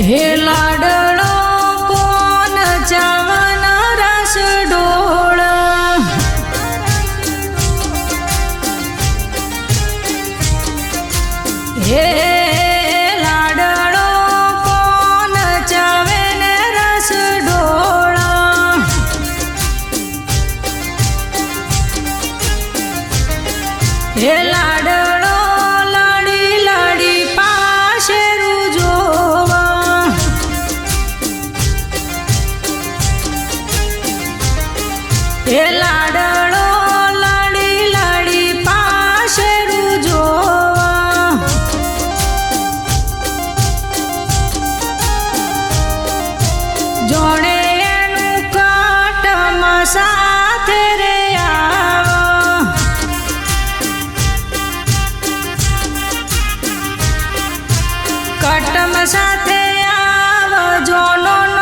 હે લાડળો હે લાડળો લાડી લાડી પાસે રૂજોવા જોડે એનું કાટમાં સાથે રે કટમ સાથે આવ, જોનો નો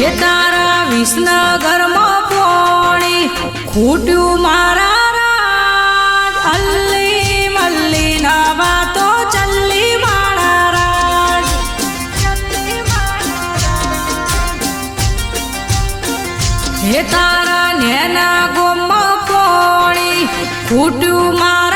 હે તારા વિસનગરમાં પોણી ખૂટ્યું મારા રાજ. અલ્લી ચલ્લી મારા રાજ. હે તારા નેના ગોમાં પોણી ખૂટ્યું મારા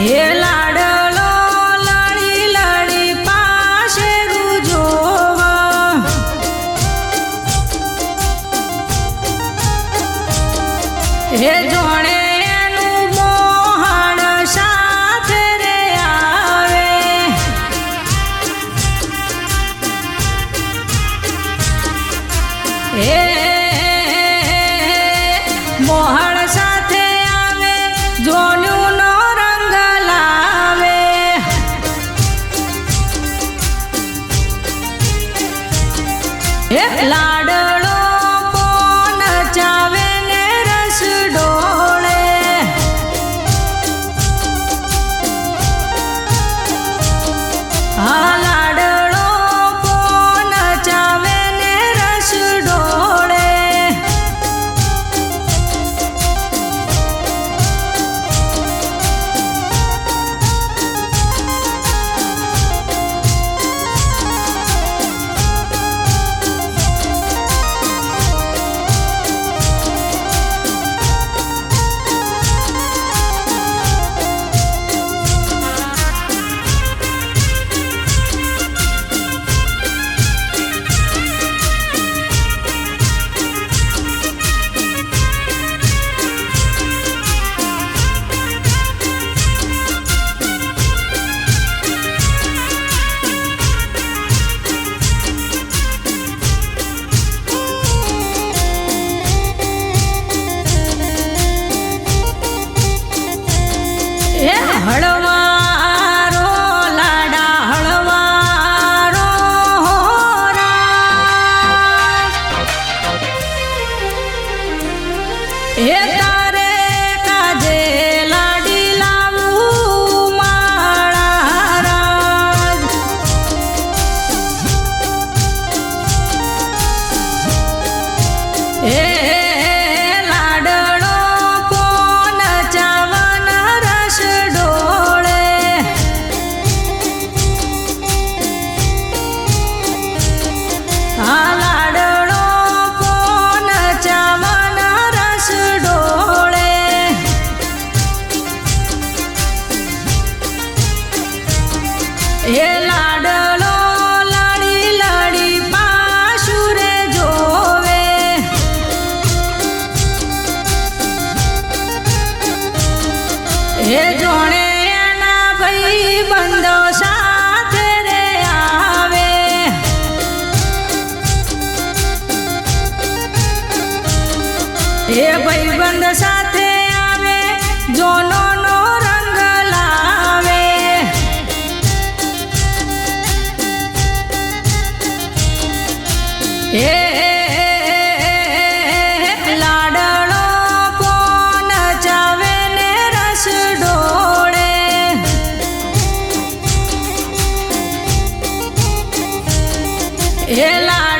હે લાડળો લડી લડી પાસે રૂજોવા હે જોણે એનું એ જોણે એના ભાઈ બંધો સાથે રે આવે. એ ભાઈબંધ સાથે આવે, જોનો નો રંગ લાવે. એ એ